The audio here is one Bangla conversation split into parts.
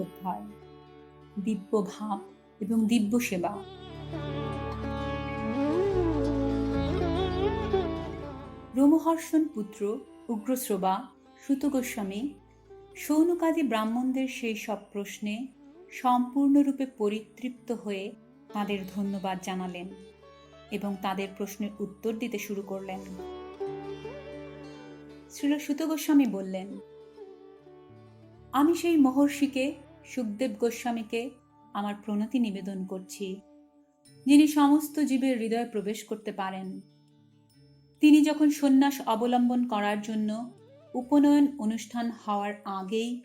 অধ্যায়। দিব্য ভাব এবং দিব্য সেবা রোমহর্ষণ পুত্র উগ্রশ্রবা সুত গোস্বামী সৌনকাদি ব্রাহ্মণদের সেই সব প্রশ্নে সম্পূর্ণরূপে পরিতৃপ্ত হয়ে তাদের ধন্যবাদ জানালেন এবং তাদের প্রশ্নের উত্তর দিতে শুরু করলেন। শ্রীল সুত গোস্বামী বললেন, আমি সেই মহর্ষিকে সুখদেব গোস্বামীকে আমার প্রণতি নিবেদন করছি। যিনি সমস্ত জীবের হৃদয়ে প্রবেশ করতে পারেন। তিনি যখন সন্ন্যাস অবলম্বন করার জন্য উপনয়ন অনুষ্ঠান হওয়ার আগেই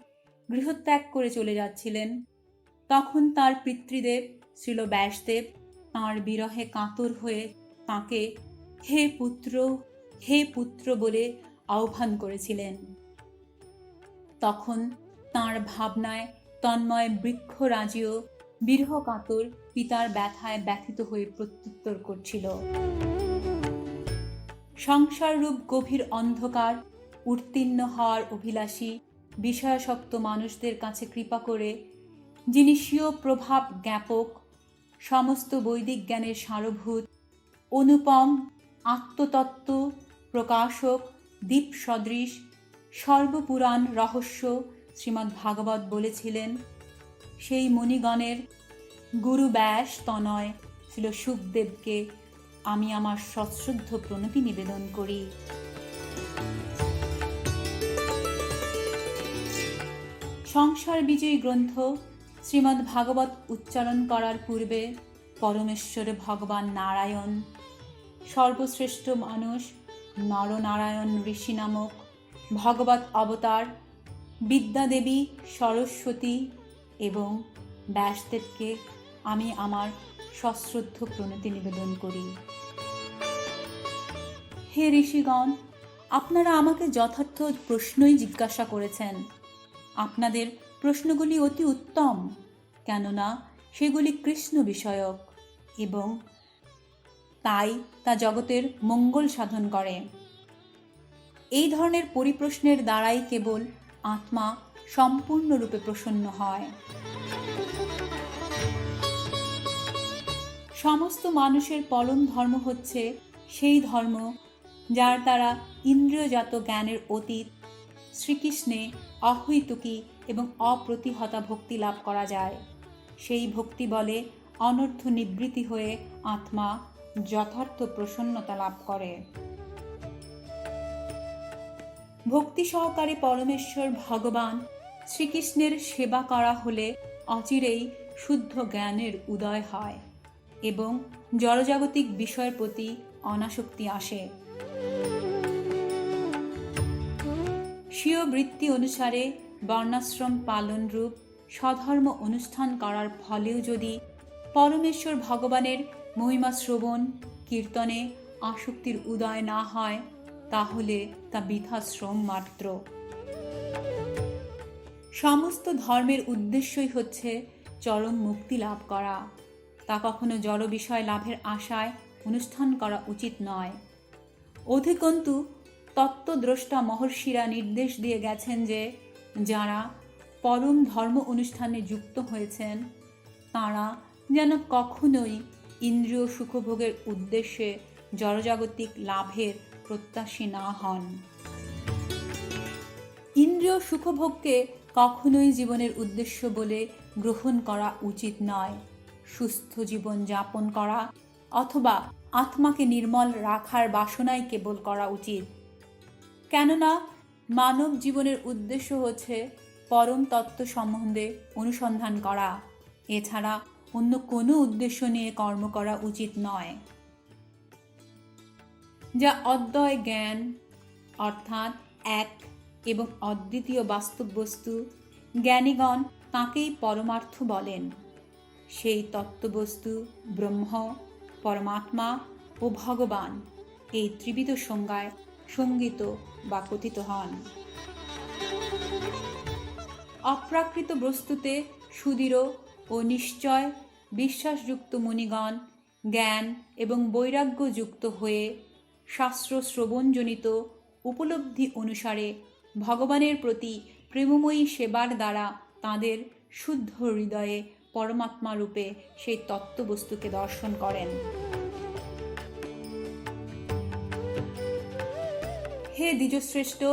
গৃহত্যাগ করে চলে যাচ্ছিলেন, তখন তার পিতৃদেব শ্রীল ব্যাসদেব তাঁর বিরহে কাতর হয়ে তাকে হে পুত্র হে পুত্র বলে আহ্বান করেছিলেন। তখন তাঁর ভাবনায় তন্ময় বৃক্ষরাজিও বিরহ কাতর পিতার ব্যথায় ব্যথিত হয়ে প্রত্যুত্তর করছিল। সংসাররূপ গভীর অন্ধকার, উত্তীর্ণ হওয়ার অভিলাষী, বিষয়াসক্ত মানুষদের কাছে কৃপা করে, যিনি স্বীয় প্রভাব জ্ঞাপক, সমস্ত বৈদিক জ্ঞানের সারভূত, অনুপম, আত্মতত্ত্ব, প্রকাশক দ্বীপ সদৃশ সর্বপুরাণ রহস্য শ্রীমদ্ ভাগবত বলেছিলেন, সেই মণিগণের গুরু ব্যাস তনয় ছিল সুখদেবকে আমি আমার সশ্রদ্ধ প্রণতি নিবেদন করি। সংসার বিজয়ী গ্রন্থ শ্রীমদ্ ভাগবত উচ্চারণ করার পূর্বে পরমেশ্বর ভগবান নারায়ণ, সর্বশ্রেষ্ঠ মানুষ নরনারায়ণ ঋষি নামক ভগবত অবতার বিদ্যাদেবী, সরস্বতী এবং ব্যাসদেবকে আমি আমার সশ্রদ্ধ প্রণতি নিবেদন করি। হে ঋষিগণ, আপনারা আমাকে যথার্থ প্রশ্নই জিজ্ঞাসা করেছেন। আপনাদের প্রশ্নগুলি অতি উত্তম, কেননা সেগুলি কৃষ্ণ বিষয়ক এবং তাই তা জগতের মঙ্গল সাধন করে। এই ধরনের পরিপ্রশ্নের দ্বারাই কেবল আত্মা সম্পূর্ণরূপে প্রসন্ন হয়। সমস্ত মানুষের পরম ধর্ম হচ্ছে সেই ধর্ম যার দ্বারা ইন্দ্রিয়জাত জ্ঞানের অতীত শ্রীকৃষ্ণে অহৈতুকী এবং অপ্রতিহতা ভক্তি লাভ করা যায়। সেই ভক্তি বলে অনর্থ নিবৃত্তি হয়ে আত্মা যথার্থ প্রসন্নতা লাভ করে। ভক্তি সহকারে পরমেশ্বর ভগবান শ্রীকৃষ্ণের সেবা করা হলে অচিরেই শুদ্ধ জ্ঞানের উদয় হয় এবং জড়জাগতিক বিষয়ের প্রতি অনাসক্তি আসে। স্বীয় বৃত্তি অনুসারে বর্ণাশ্রম পালনরূপ স্বধর্ম অনুষ্ঠান করার ফলেও যদি পরমেশ্বর ভগবানের মহিমা শ্রবণ কীর্তনে আসক্তির উদয় না হয় তাহলে তা বৃথা শ্রম মাত্র। সমস্ত ধর্মের উদ্দেশ্যই হচ্ছে চরম মুক্তি লাভ করা। তা কখনো জড় বিষয় লাভের আশায় অনুষ্ঠান করা উচিত নয়। অধিকন্তু, তত্ত্বদ্রষ্টা মহর্ষিরা নির্দেশ দিয়ে গেছেন যে, যারা পরম ধর্ম অনুষ্ঠানে যুক্ত হয়েছেন, তারা যেন কখনোই ইন্দ্রিয় সুখভোগের উদ্দেশ্যে জড়জাগতিক লাভের প্রত্যাশী না হন। ইন্দ্রিয় সুখভোগকে কখনোই জীবনের উদ্দেশ্য বলে গ্রহণ করা উচিত নয়। সুস্থ জীবন যাপন করা অথবা আত্মাকে নির্মল রাখার বাসনাই কেবল করা উচিত। কেননা মানব জীবনের উদ্দেশ্য হচ্ছে পরম তত্ত্ব সম্বন্ধে অনুসন্ধান করা। এছাড়া অন্য কোনো উদ্দেশ্য নিয়ে কর্ম করা উচিত নয়। যা অদ্বয় জ্ঞান, অর্থাৎ এক এবং অদ্বিতীয় বাস্তব বস্তু জ্ঞানীগণ তাঁকেই পরমার্থ বলেন। সেই তত্ত্ববস্তু ব্রহ্ম, পরমাত্মা ও ভগবান এই ত্রিবিধ সংজ্ঞায় সংগীত বা কথিত হন। অপ্রাকৃত বস্তুতে সুদৃঢ় ও নিশ্চয় বিশ্বাসযুক্ত মুনিগণ জ্ঞান এবং বৈরাগ্যযুক্ত হয়ে শাস্ত্র শ্রবণজনিত উপলব্ধি অনুসারে ভগবানের প্রতি প্রেমময়ী সেবার দ্বারা তাদের শুদ্ধ হৃদয়ে পরমাত্মা রূপে সেই তত্ত্ববস্তুকে দর্শন করেন। হে দ্বিজশ্রেষ্ঠ,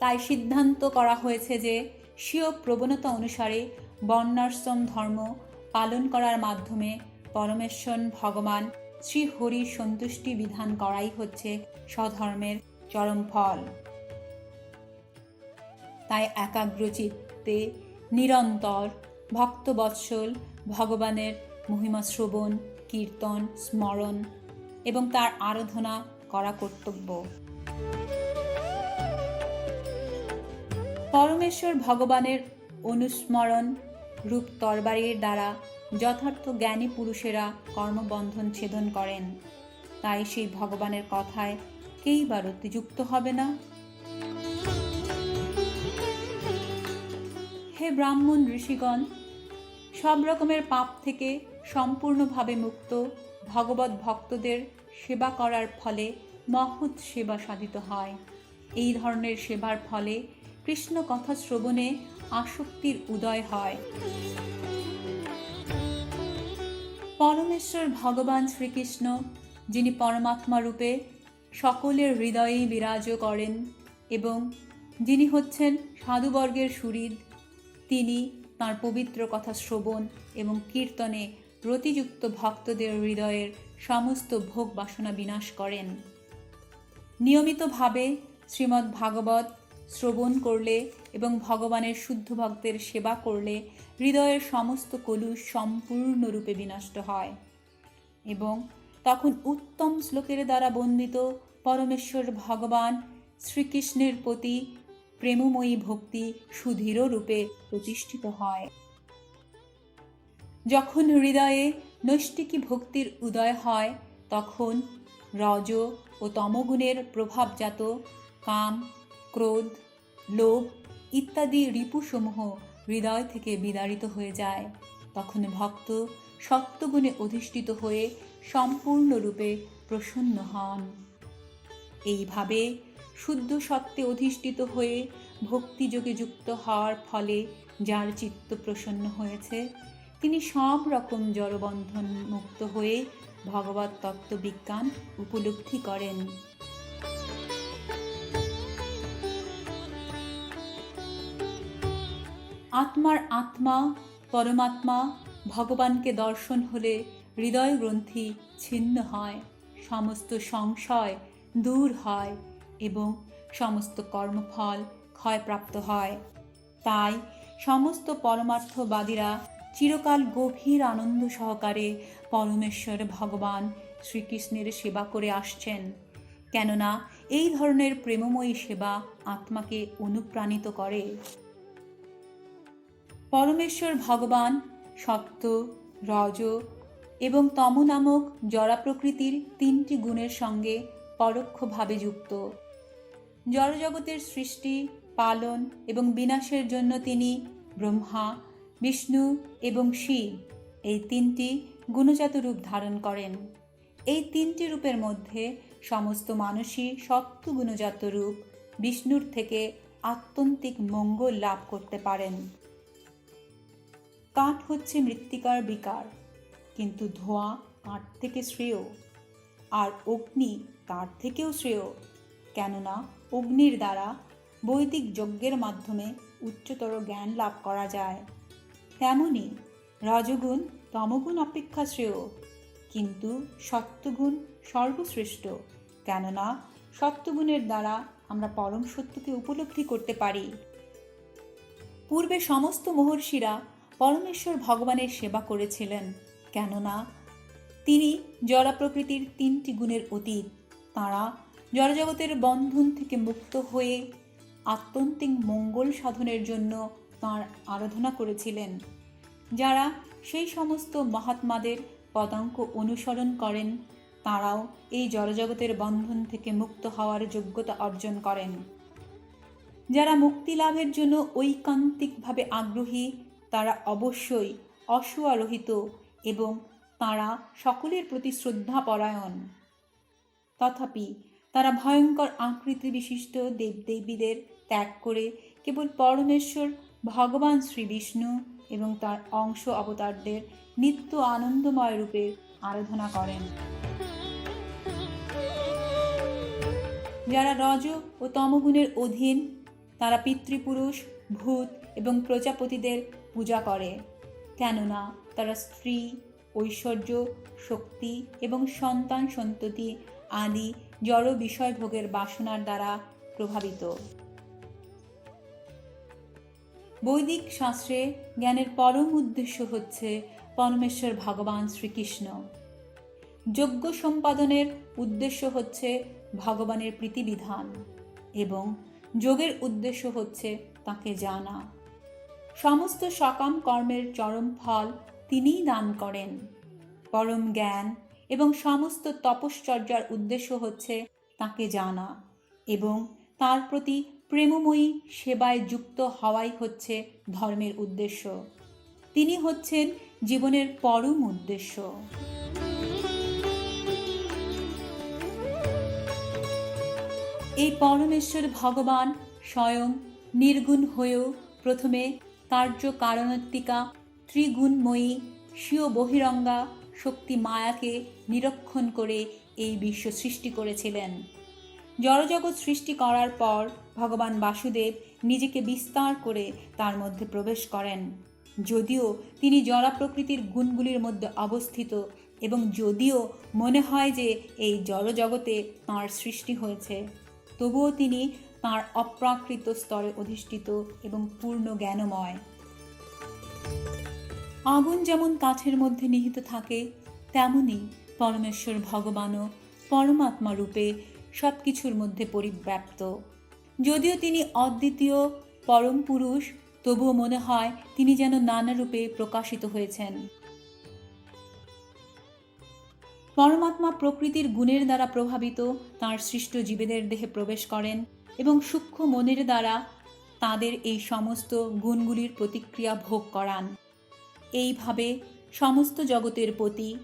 তাই সিদ্ধান্ত করা হয়েছে যে স্বীয় প্রবণতা অনুসারে বর্ণাশ্রম ধর্ম পালন করার মাধ্যমে পরমেশ্বর ভগবান শ্রী হরির সন্তুষ্টি বিধান করাই হচ্ছে স্বধর্মের চরম ফল তাই একাগ্রচিত্তে নিরন্তর ভক্তবৎসল ভগবানের মহিমা শ্রবণ, কীর্তন, স্মরণ এবং তার আরাধনা করা কর্তব্য। পরমেশ্বর ভগবানের অনুস্মরণ রূপ তরবারির দ্বারা যথার্থ জ্ঞানী পুরুষেরা কর্মবন্ধন ছেদন করেন। তাই সেই ভগবানের কথায় কেই বা যুক্ত হবে না? হে ব্রাহ্মণ ঋষিগণ, সব রকমের পাপ থেকে সম্পূর্ণভাবে মুক্ত ভগবত ভক্তদের সেবা করার ফলে মহৎ সেবা সাধিত হয়। এই ধরনের সেবার ফলে কৃষ্ণ কথা শ্রবণে আসক্তির উদয় হয়। পরমেশ্বর ভগবান শ্রীকৃষ্ণ, যিনি পরমাত্মা রূপে সকলের হৃদয়েই বিরাজ করেন এবং যিনি হচ্ছেন সাধুবর্গের সুহৃদ, তিনি তার পবিত্র কথা শ্রবণ এবং কীর্তনে রতিযুক্ত ভক্তদের হৃদয়ের সমস্ত ভোগ বাসনা বিনাশ করেন। নিয়মিতভাবে শ্রীমদ্ ভাগবত শ্রবণ করলে এবং ভগবানের শুদ্ধ ভক্তের সেবা করলে হৃদয়ের সমস্ত কলুষ সম্পূর্ণরূপে বিনষ্ট হয়। এবং তখন উত্তম শ্লোকের দ্বারা বন্দিত পরমেশ্বর ভগবান শ্রীকৃষ্ণের প্রতি প্রেমময়ী ভক্তি সুদৃঢ় রূপে প্রতিষ্ঠিত হয়। যখন হৃদয়ে নৈষ্টিকী ভক্তির উদয় হয়, তখন রজ ও তমগুণের প্রভাবজাত কাম, ক্রোধ, লোভ ইত্যাদি রিপুসমূহ হৃদয় থেকে বিদারিত হয়ে যায়। তখন ভক্ত সত্যগুণে অধিষ্ঠিত হয়ে সম্পূর্ণরূপে প্রসন্ন হন। এইভাবে শুদ্ধ সত্ত্বে অধিষ্ঠিত হয়ে ভক্তিযোগে যুক্ত হওয়ার ফলে যার চিত্ত প্রসন্ন হয়েছে, তিনি সব রকম জড়বন্ধন মুক্ত হয়ে ভগবত তত্ত্ববিজ্ঞান উপলব্ধি করেন। আত্মার আত্মা, পরমাত্মা ভগবানকে দর্শন হলে হৃদয় গ্রন্থি ছিন্ন হয়, সমস্ত সংশয় দূর হয় এবং সমস্ত কর্মফল ক্ষয়প্রাপ্ত হয়। তাই সমস্ত পরমার্থবাদীরা চিরকাল গভীর আনন্দ সহকারে পরমেশ্বর ভগবান শ্রীকৃষ্ণের সেবা করে আসছেন। কেননা এই ধরনের প্রেমময়ী সেবা আত্মাকে অনুপ্রাণিত করে। পরমেশ্বর ভগবান সত্য রজ এবং তম নামক জরা প্রকৃতির তিনটি গুণের সঙ্গে পরোক্ষভাবে যুক্ত। জড়জগতের সৃষ্টি, পালন এবং বিনাশের জন্য তিনি ব্রহ্মা, বিষ্ণু এবং শিব এই তিনটি গুণজাত রূপ ধারণ করেন। এই তিনটি রূপের মধ্যে সমস্ত মানুষই সত্য গুণজাত রূপ বিষ্ণুর থেকে আত্যন্তিক মঙ্গল লাভ করতে পারেন। কাঠ হচ্ছে মৃত্তিকার বিকার, কিন্তু ধোঁয়া কাঠ থেকে শ্রেয়। আর অগ্নি তার থেকেও শ্রেয়, কেননা অগ্নির দ্বারা বৈদিক যজ্ঞের মাধ্যমে উচ্চতর জ্ঞান লাভ করা যায়। তেমনি রজগুণ, তমগুণ অপেক্ষা শ্রেয়, কিন্তু সত্যগুণ সর্বশ্রেষ্ঠ, কেননা সত্যগুণের দ্বারা আমরা পরম সত্যকে উপলব্ধি করতে পারি। পূর্বে সমস্ত মহর্ষিরা পরমেশ্বর ভগবানের সেবা করেছিলেন। কেননা তিনি জড়া প্রকৃতির তিনটি গুণের অতীত। তাঁরা জড়জগতের বন্ধন থেকে মুক্ত হয়ে আত্যন্তিক মঙ্গল সাধনের জন্য তাঁর আরাধনা করেছিলেন। যারা সেই সমস্ত মহাত্মাদের পদাঙ্ক অনুসরণ করেন, তাঁরাও এই জড়জগতের বন্ধন থেকে মুক্ত হওয়ার যোগ্যতা অর্জন করেন। যারা মুক্তি লাভের জন্য ঐকান্তিকভাবে আগ্রহী তারা অবশ্যই অসুয়ারোহিত এবং তারা সকলের প্রতি শ্রদ্ধাপরায়ণ। তথাপি তারা ভয়ঙ্কর আকৃতি বিশিষ্ট দেবদেবীদের ত্যাগ করে কেবল পরমেশ্বর, ভগবান শ্রী বিষ্ণু এবং তার অংশ অবতারদের নিত্য আনন্দময় রূপে আরাধনা করেন। যারা রজ ও তমগুণের অধীন, তারা পিতৃপুরুষ, ভূত এবং প্রজাপতিদের পূজা করে। কেননা তারা স্ত্রী, ঐশ্বর্য, শক্তি এবং সন্তান সন্ততি আদি জড় বিষয় ভোগের বাসনার দ্বারা প্রভাবিত। বৈদিক শাস্ত্রে জ্ঞানের পরম উদ্দেশ্য হচ্ছে পরমেশ্বর ভগবান শ্রীকৃষ্ণ। যজ্ঞ সম্পাদনের উদ্দেশ্য হচ্ছে ভগবানের প্রীতিবিধান এবং যোগের উদ্দেশ্য হচ্ছে তাকে জানা। সমস্ত সকাম কর্মের চরম ফল তিনিই দান করেন। পরম জ্ঞান এবং সমস্ত তপশ্চর্যার উদ্দেশ্য হচ্ছে তাকে জানা এবং তার প্রতি প্রেমময়ী সেবায় যুক্ত হওয়াই হচ্ছে ধর্মের উদ্দেশ্য। তিনি হচ্ছেন জীবনের পরম উদ্দেশ্য। এই পরমেশ্বর ভগবান স্বয়ং নির্গুণ হয়েও প্রথমে কার্য কারণত্বিকা ত্রিগুণময়ী, স্বীয় বহিরঙ্গা শক্তি মায়াকে নিরক্ষণ করে এই বিশ্ব সৃষ্টি করেছিলেন। জড়জগৎ সৃষ্টি করার পর ভগবান বাসুদেব নিজেকে বিস্তার করে তার মধ্যে প্রবেশ করেন। যদিও তিনি জড়া প্রকৃতির গুণগুলির মধ্যে অবস্থিত এবং যদিও মনে হয় যে এই জড়জগতে তাঁর সৃষ্টি হয়েছে, তবুও তিনি তাঁর অপ্রাকৃত স্তরে অধিষ্ঠিত এবং পূর্ণ জ্ঞানময়। আগুন যেমন কাঠের মধ্যে নিহিত থাকে, তেমনি পরমেশ্বর ভগবানও পরমাত্মা রূপে সব কিছুর মধ্যে পরিব্যাপ্ত। যদিও তিনি অদ্বিতীয় পরম পুরুষ, তবুও মনে হয় তিনি যেন নানা রূপে প্রকাশিত হয়েছেন। পরমাত্মা প্রকৃতির গুণের দ্বারা প্রভাবিত, তার সৃষ্ট জীবেদের দেহে প্রবেশ করেন এবং সূক্ষ্ম মনের দ্বারা তাদের এই সমস্ত গুণগুলির প্রতিক্রিয়া ভোগ করান। এইভাবে সমস্ত জগতের প্রতি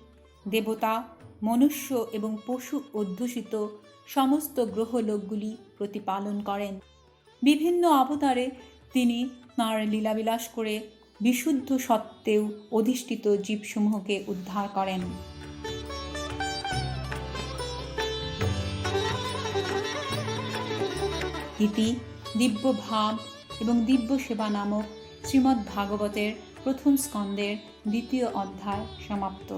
দেবতা, মনুষ্য এবং পশু অধ্যুষিত সমস্ত গ্রহলোকগুলি প্রতিপালন করেন। বিভিন্ন অবতারে তিনি তাঁর লীলাবিলাস করে বিশুদ্ধ সত্ত্বেও অধিষ্ঠিত জীবসমূহকে উদ্ধার করেন। ইতি দিব্য ভাব এবং দিব্য সেবা নামক শ্রীমদ্ ভাগবতের প্রথম স্কন্দের দ্বিতীয় অধ্যায় সমাপ্ত।